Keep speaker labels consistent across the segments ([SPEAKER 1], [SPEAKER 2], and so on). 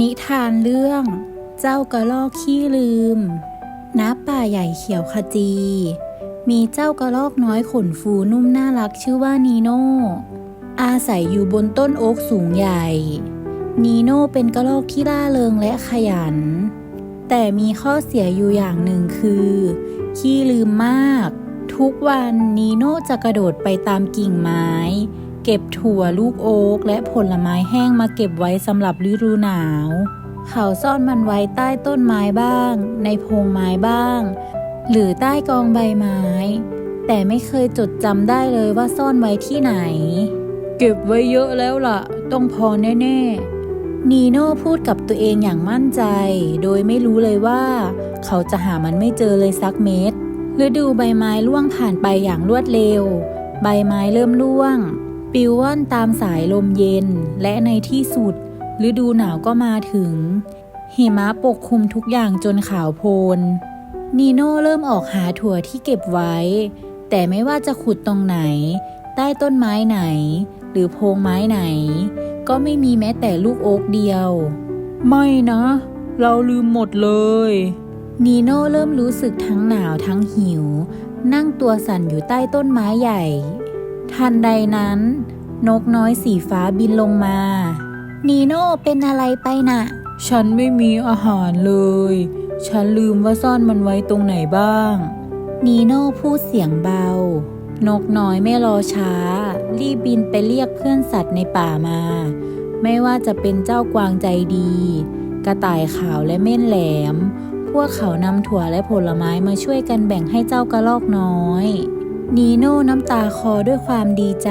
[SPEAKER 1] นิทานเรื่อง เจ้ากระรอกขี้ลืม ณ ป่าใหญ่เขียวขจี มีเจ้ากระรอกน้อยขนฟูนุ่มน่ารักชื่อว่านีโน่ อาศัยอยู่บนต้นโอ๊กสูงใหญ่ นีโน่เป็นกระรอกที่ร่าเริงและขยัน แต่มีข้อเสียอยู่อย่างหนึ่งคือ ขี้ลืมมาก ทุกวันนีโน่จะกระโดดไปตามกิ่งไม้ เก็บถั่วลูกโอ๊กและผลไม้แห้งมาเก็บไว้สำหรับฤดูหนาว เขาซ่อนมันไว้ใต้ต้นไม้บ้าง ในโพงไม้บ้าง หรือใต้กองใบไม้ แต่ไม่เคยจดจำได้เลยว่าซ่อนไว้ที่ไหน เก็บไว้เยอะแล้วล่ะ ต้องพอแน่ๆ นีโน่พูดกับตัวเองอย่างมั่นใจ โดยไม่รู้เลยว่า เขาจะหามันไม่เจอเลยสักเม็ดฤดูใบไม้ร่วงผ่านไปอย่างรวดเร็ว ใบไม้เริ่มร่วง ปลิวว่อนตามสายลมเย็นและในที่สุด ฤดูหนาวก็มาถึง หิมะปกคลุมทุกอย่างจนขาวโพลน นีโน่เริ่มออกหาถั่วที่เก็บไว้ แต่ไม่ว่าจะขุดตรงไหน ใต้ต้นไม้ไหน หรือโพรงไม้ไหน ก็ไม่มีแม้แต่ลูกโอ๊กเดียว ไม่นะ เราลืมหมดเลย นีโน่เริ่มรู้สึกทั้งหนาวทั้งหิว นั่งตัวสั่นอยู่ใต้ต้นไม้ใหญ่ ทันใดนั้น นกน้อยสีฟ้าบินลงมา นีโน่เป็นอะไรไปน่ะ ฉันไม่มีอาหารเลย ฉันลืมว่าซ่อนมันไว้ตรงไหนบ้าง นีโน่พูดเสียงเบา นกน้อยไม่รอช้า รีบบินไปเรียกเพื่อนสัตว์ในป่ามา ไม่ว่าจะเป็นเจ้ากวางใจดี กระต่ายขาวและเม่นแหลม พวกเขานำถั่วและผลไม้มาช่วยกันแบ่งให้เจ้ากระรอกน้อย นีโน่น้ำตาคอด้วยความดีใจ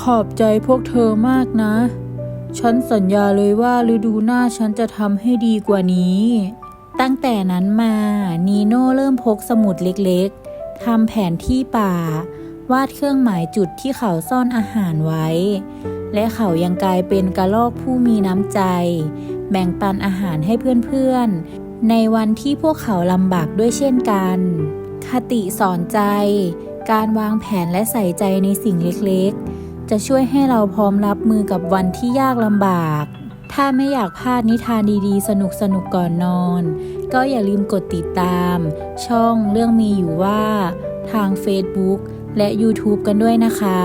[SPEAKER 1] ขอบใจพวกเธอมากนะ ฉันสัญญาเลยว่าฤดูหน้าฉันจะทำให้ดีกว่านี้ ตั้งแต่นั้นมานีโน่เริ่มพกสมุดเล็กๆทำแผนที่ป่า วาดเครื่องหมายจุดที่เขาซ่อนอาหารไว้ และเขายังกลายเป็นกระรอกผู้มีน้ำใจ แบ่งปันอาหารให้เพื่อนๆ ในวันที่พวกเขาลำบากด้วยเช่นกัน คติสอนใจ การวางแผนและใส่ใจในสิ่งเล็กๆ จะช่วยให้เราพร้อมรับมือกับวันที่ยากลำบาก ถ้าไม่อยากพลาดนิทานดีๆ สนุกๆก่อนนอน ก็อย่าลืมกดติดตาม ช่องเรื่องมีอยู่ว่า ทาง Facebook และ YouTube กันด้วยนะคะ